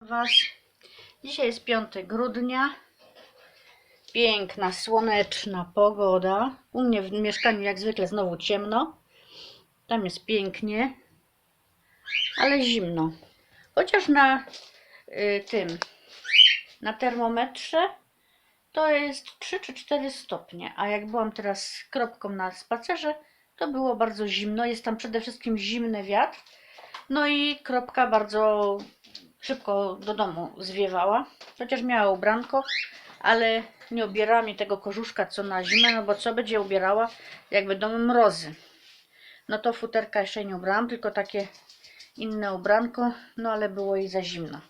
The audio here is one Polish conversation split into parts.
Was. Dzisiaj jest 5 grudnia. Piękna, słoneczna pogoda. U mnie w mieszkaniu jak zwykle znowu ciemno. Tam jest pięknie, ale zimno. Chociaż na y, tym, na termometrze to jest 3 czy 4 stopnie. A jak byłam teraz kropką na spacerze, to było bardzo zimno. Jest tam przede wszystkim zimny wiatr. No i kropka bardzo szybko do domu zwiewała. Chociaż miała ubranko, ale nie ubierała mi tego kożuszka co na zimę, no bo co będzie ubierała, jak będą mrozy. No to futerka jeszcze nie ubrałam, tylko takie inne ubranko, no ale było jej za zimno.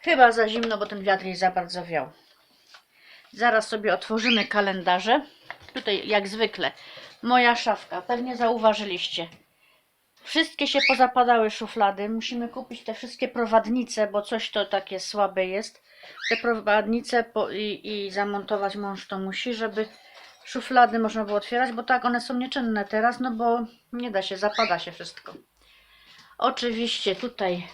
Chyba za zimno, bo ten wiatr jej za bardzo wiał. Zaraz sobie otworzymy kalendarze. Tutaj jak zwykle moja szafka, pewnie zauważyliście. Wszystkie się pozapadały szuflady. Musimy kupić te wszystkie prowadnice, bo coś to takie słabe jest. Te prowadnice po, i, i zamontować mąż to musi, żeby szuflady można było otwierać, bo tak one są nieczynne teraz, no bo nie da się, zapada się wszystko. Oczywiście tutaj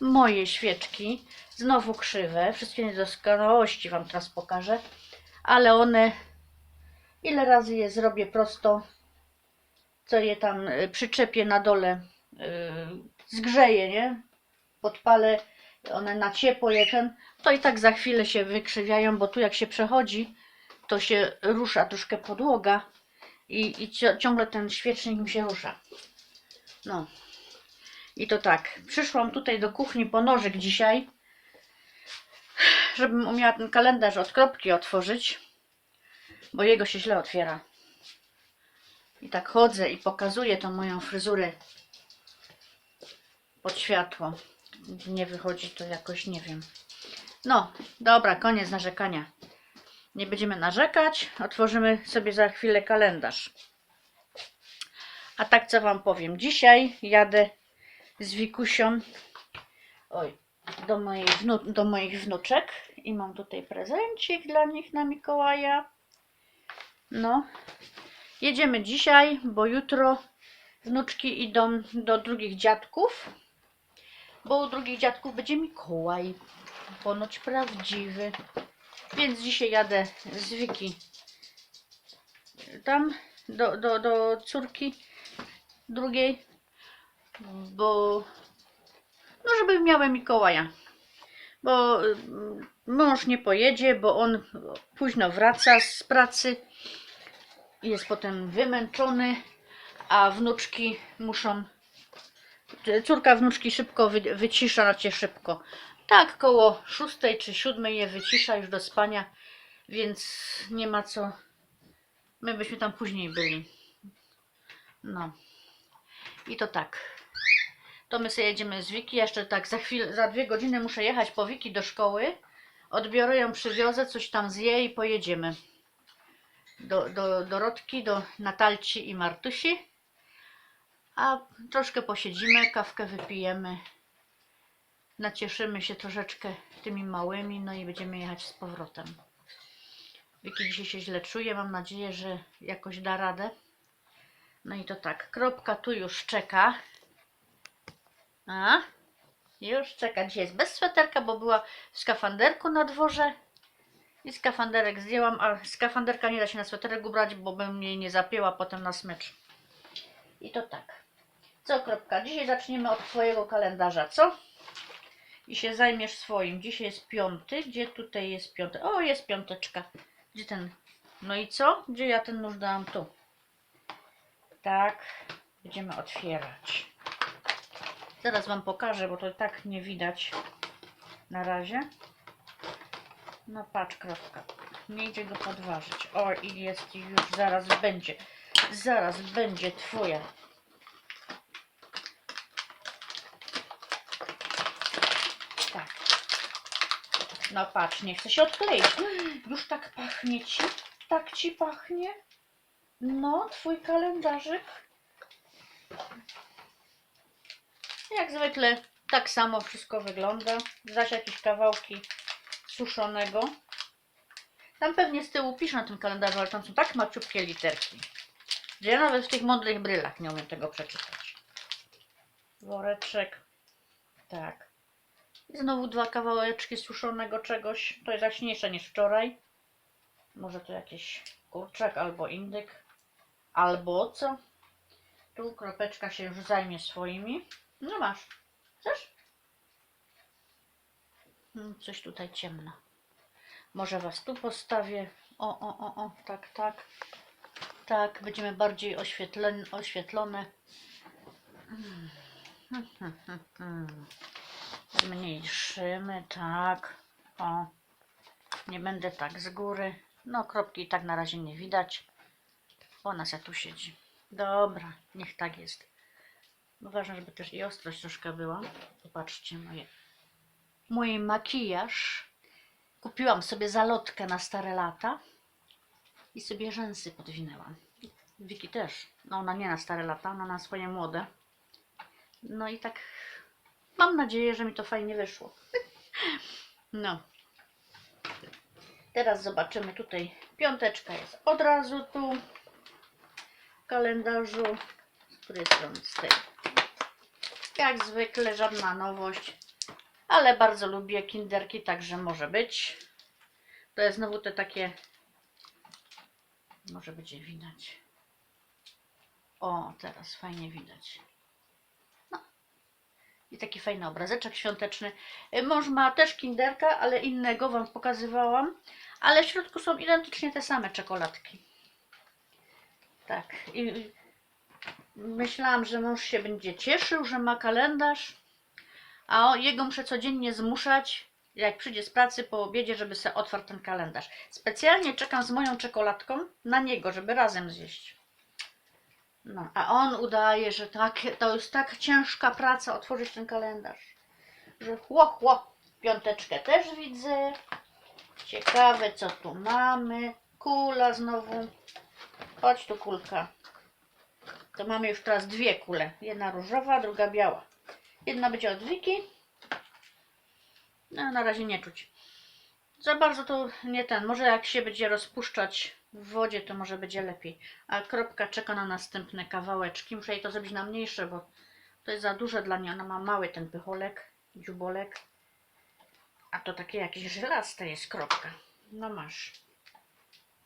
moje świeczki, znowu krzywe, wszystkie niedoskonałości Wam teraz pokażę, ale one, ile razy je zrobię prosto, co je tam y, przyczepię na dole, yy, zgrzeję, nie? Podpalę, one na ciepło je ten, to i tak za chwilę się wykrzywiają, bo tu jak się przechodzi, to się rusza troszkę podłoga i, i ciągle ten świecznik mi się rusza. No. I to tak, przyszłam tutaj do kuchni po nożyk dzisiaj, żebym umiała ten kalendarz od kropki otworzyć, bo jego się źle otwiera. I tak chodzę i pokazuję tą moją fryzurę pod światło. Nie wychodzi to jakoś, nie wiem. No, dobra, koniec narzekania. Nie będziemy narzekać. Otworzymy sobie za chwilę kalendarz. A tak co Wam powiem. Dzisiaj jadę z Wikusią oj, do, mojej wnu- do moich wnuczek i mam tutaj prezencik dla nich na Mikołaja. No, Jedziemy dzisiaj, bo jutro wnuczki idą do drugich dziadków, bo u drugich dziadków będzie Mikołaj, ponoć prawdziwy. Więc dzisiaj jadę z Wiki tam do, do, do córki drugiej, bo no żeby miały Mikołaja. Bo mm, mąż nie pojedzie, bo on późno wraca z pracy jest potem wymęczony, a wnuczki muszą. Córka wnuczki szybko wy, wycisza, znaczy szybko. Tak, koło szóstej czy siódmej je wycisza już do spania, więc nie ma co. My byśmy tam później byli. No. I to tak. To my sobie jedziemy z Wiki. Jeszcze tak za chwilę, za dwie godziny muszę jechać po Wiki do szkoły. Odbiorę ją, przywiozę, coś tam zje i pojedziemy do, do Dorotki, do Natalci i Martusi. A troszkę posiedzimy, kawkę wypijemy. Nacieszymy się troszeczkę tymi małymi, no i będziemy jechać z powrotem. Wiki dzisiaj się źle czuje, mam nadzieję, że jakoś da radę. No i to tak, kropka tu już czeka. A, już czeka. Dzisiaj jest bez sweterka, bo była w skafanderku na dworze. I skafanderek zdjęłam, a skafanderka nie da się na sweterek ubrać, bo bym jej nie zapięła potem na smycz. I to tak. Co, kropka? Dzisiaj zaczniemy od Twojego kalendarza, co? I się zajmiesz swoim. Dzisiaj jest piąty. Gdzie tutaj jest piąty? O, jest piąteczka. Gdzie ten? No i co? Gdzie ja ten nóż dałam? Tu. Tak. Będziemy otwierać. Zaraz Wam pokażę, bo to tak nie widać na razie. No patrz, kropka. Nie idzie go podważyć. O, i jest już zaraz będzie. Zaraz będzie twoja. Tak. No patrz, nie chce się odkleić. Już tak pachnie ci? Tak ci pachnie? No, twój kalendarzyk. Jak zwykle tak samo wszystko wygląda. Zaś jakieś kawałki suszonego. Tam pewnie z tyłu piszę na tym kalendarzu, ale tam są tak maciupkie literki, że ja nawet w tych mądrych brylach nie umiem tego przeczytać. Woreczek. Tak. I znowu dwa kawałeczki suszonego czegoś. To jest jaśniejsze niż wczoraj. Może to jakiś kurczak albo indyk. Albo co? Tu kropeczka się już zajmie swoimi. No masz. Chcesz? Hmm, Coś tutaj ciemno. Może was tu postawię. O, o, o, o, tak, tak. Tak, będziemy bardziej oświetlone. oświetlone. Zmniejszymy, tak. O. Nie będę tak z góry. No, kropki i tak na razie nie widać. Ona se tu siedzi. Dobra, niech tak jest. Ważne, żeby też i ostrość troszkę była. Popatrzcie, moje, mój makijaż. Kupiłam sobie zalotkę na stare lata i sobie rzęsy podwinęłam. Wiki też. No ona nie na stare lata, ona na swoje młode. No i tak mam nadzieję, że mi to fajnie wyszło. No. Teraz zobaczymy tutaj. Piąteczka jest od razu tu w kalendarzu. Z której strony? Z tej. Jak zwykle żadna nowość. Ale bardzo lubię kinderki, także może być. To jest znowu te takie. Może będzie widać. O, teraz fajnie widać. No. I taki fajny obrazeczek świąteczny. Y, Mąż ma też kinderka, ale innego Wam pokazywałam. Ale w środku są identycznie te same czekoladki. Tak. I myślałam, że mąż się będzie cieszył, że ma kalendarz. A jego muszę codziennie zmuszać, jak przyjdzie z pracy po obiedzie, żeby sobie otwarł ten kalendarz. Specjalnie czekam z moją czekoladką na niego, żeby razem zjeść. No, a on udaje, że tak, to jest tak ciężka praca otworzyć ten kalendarz. Że chło, chło. Piąteczkę też widzę. Ciekawe, co tu mamy. Kula znowu. Chodź tu, kulka. To mamy już teraz dwie kule. Jedna różowa, druga biała. Jedna będzie od Wiki. No, na razie nie czuć. Za bardzo to nie ten. Może jak się będzie rozpuszczać w wodzie, to może będzie lepiej. A kropka czeka na następne kawałeczki. Muszę jej to zrobić na mniejsze, bo to jest za duże dla niej. Ona ma mały ten pycholek, dziubolek. A to takie jakieś żelaste jest kropka. No masz.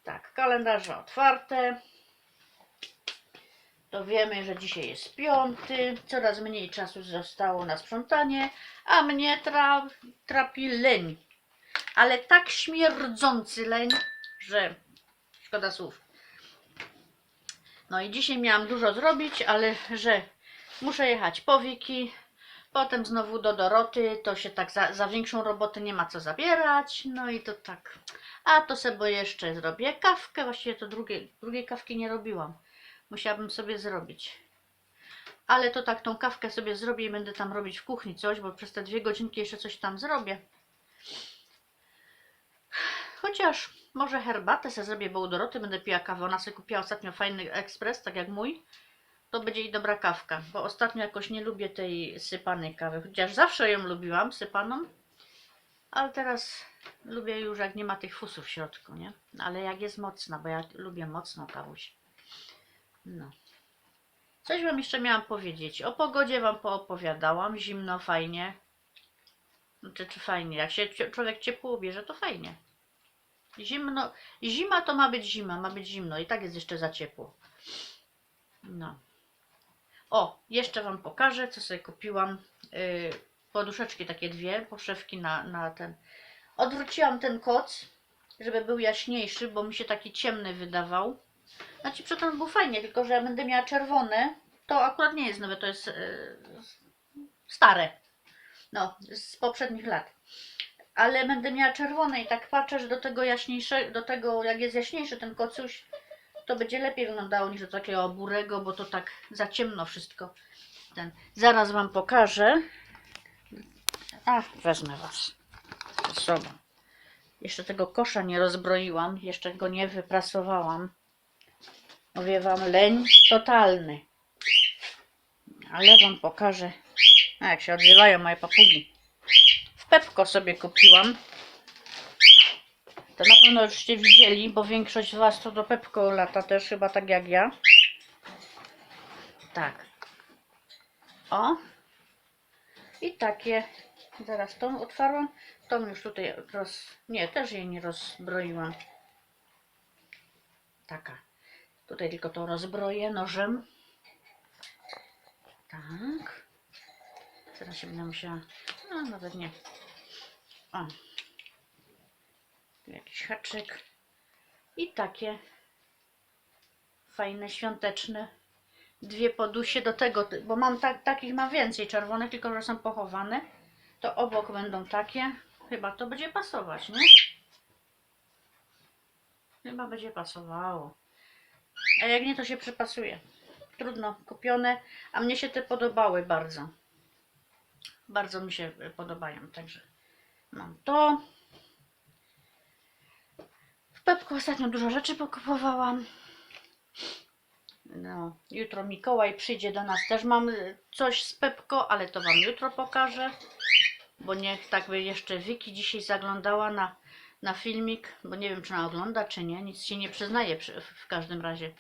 Tak, kalendarze otwarte. To wiemy, że dzisiaj jest piąty, coraz mniej czasu zostało na sprzątanie, a mnie tra trapi leń. Ale tak śmierdzący leń, że szkoda słów. No i dzisiaj miałam dużo zrobić, ale że muszę jechać po Wiki, potem znowu do Doroty, to się tak za, za większą robotę nie ma co zabierać, no i to tak. A to sobie jeszcze zrobię kawkę, właściwie to drugiej, drugiej kawki nie robiłam musiałabym sobie zrobić. Ale to tak, tą kawkę sobie zrobię i będę tam robić w kuchni coś, bo przez te dwie godzinki jeszcze coś tam zrobię. Chociaż może herbatę sobie zrobię, bo u Doroty będę piła kawę. Ona sobie kupiła ostatnio fajny ekspres, tak jak mój. To będzie i dobra kawka, bo ostatnio jakoś nie lubię tej sypanej kawy. Chociaż zawsze ją lubiłam, sypaną. Ale teraz lubię już, jak nie ma tych fusów w środku, nie? Ale jak jest mocna, bo ja lubię mocną kawusię. No. Coś Wam jeszcze miałam powiedzieć. O pogodzie Wam poopowiadałam. Zimno, fajnie. Znaczy, czy fajnie. Jak się człowiek ciepło ubierze, to fajnie. Zimno. Zima to ma być zima, ma być zimno. I tak jest jeszcze za ciepło. No. O, jeszcze Wam pokażę, co sobie kupiłam. Yy, poduszeczki takie dwie, poszewki na, na ten. Odwróciłam ten koc, żeby był jaśniejszy, bo mi się taki ciemny wydawał. Znaczy przedtem był fajnie, tylko że będę miała czerwone. To akurat nie jest nowe, to jest e, stare. No, z poprzednich lat. Ale będę miała czerwone i tak patrzę, że do tego jaśniejsze, do tego jak jest jaśniejszy ten kocuś, to będzie lepiej wyglądało niż do takiego burego, bo to tak za ciemno wszystko. Ten. Zaraz Wam pokażę. A, wezmę Was ze sobą. Jeszcze tego kosza nie rozbroiłam, jeszcze go nie wyprasowałam. Mówię wam, leń totalny. Ale wam pokażę, a jak się odzywają moje papugi. W Pepko sobie kupiłam. To na pewno żeście widzieli, bo większość z was to do Pepko lata też, chyba tak jak ja. Tak. O. I takie Zaraz tą otwarłam. Tą już tutaj roz... Nie, też jej nie rozbroiłam. Taka. Tutaj tylko to rozbroję nożem. Tak. Teraz się będę musiała... No, nawet nie. O. Tu jakiś haczyk. I takie fajne, świąteczne. Dwie podusie do tego, bo mam tak, takich mam więcej czerwonych, tylko że są pochowane. To obok będą takie. Chyba to będzie pasować, nie? Chyba będzie pasowało. A jak nie, to się przepasuje. Trudno, kupione. A mnie się te podobały bardzo. Bardzo mi się e, podobają, także mam to. W Pepku ostatnio dużo rzeczy pokupowałam. No, jutro Mikołaj przyjdzie do nas. Też mam y, coś z Pepko, ale to Wam jutro pokażę. Bo niech tak by jeszcze Wiki dzisiaj zaglądała na, na filmik, bo nie wiem, czy ona ogląda, czy nie. Nic się nie przyznaje przy, w każdym razie.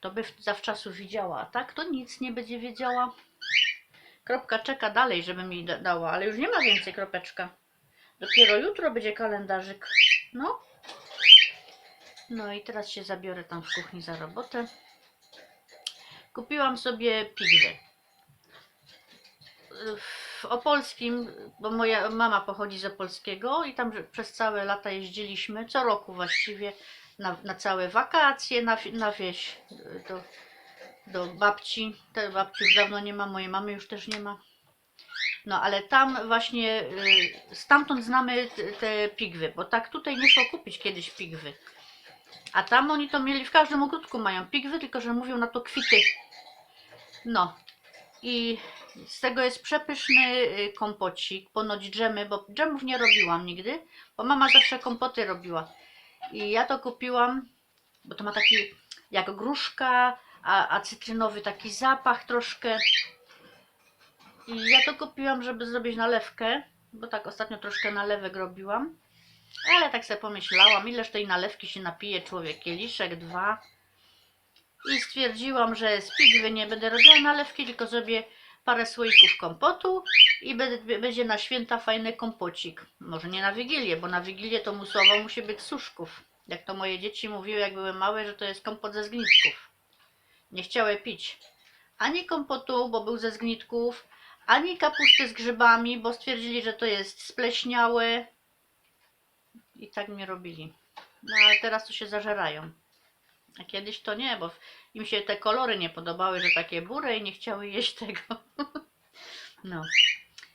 To by zawczasu widziała, a tak to nic nie będzie wiedziała. Kropka czeka dalej, żeby mi da- dała, ale już nie ma więcej kropeczka. Dopiero jutro będzie kalendarzyk. No. No i teraz się zabiorę tam w kuchni za robotę. Kupiłam sobie pigwy. W Opolskim, bo moja mama pochodzi z Opolskiego i tam przez całe lata jeździliśmy, co roku właściwie, na, na całe wakacje, na, na wieś do, do babci. Te babci już dawno nie ma, mojej mamy już też nie ma. No ale tam właśnie, y, stamtąd znamy te pigwy, bo tak tutaj nie szło kupić kiedyś pigwy. A tam oni to mieli, w każdym ogródku mają pigwy, tylko że mówią na to kwity. No. I z tego jest przepyszny y, kompocik, ponoć dżemy, bo dżemów nie robiłam nigdy, bo mama zawsze kompoty robiła. I ja to kupiłam, bo to ma taki jak gruszka, a, a cytrynowy taki zapach troszkę. I ja to kupiłam, żeby zrobić nalewkę, bo tak ostatnio troszkę nalewek robiłam. Ale tak sobie pomyślałam, ileż tej nalewki się napije człowiek, kieliszek, dwa. I stwierdziłam, że z pigwy nie będę robiła nalewki, tylko zrobię parę słoików kompotu i będzie, na święta fajny kompocik. Może nie na Wigilię, bo na Wigilię to musowo musi być suszków. Jak to moje dzieci mówiły, jak były małe, że to jest kompot ze zgnitków. Nie chciały pić ani kompotu, bo był ze zgnitków, ani kapusty z grzybami, bo stwierdzili, że to jest spleśniałe. I tak mnie robili. No ale teraz to się zażerają. A kiedyś to nie, bo im się te kolory nie podobały, że takie bure i nie chciały jeść tego. No.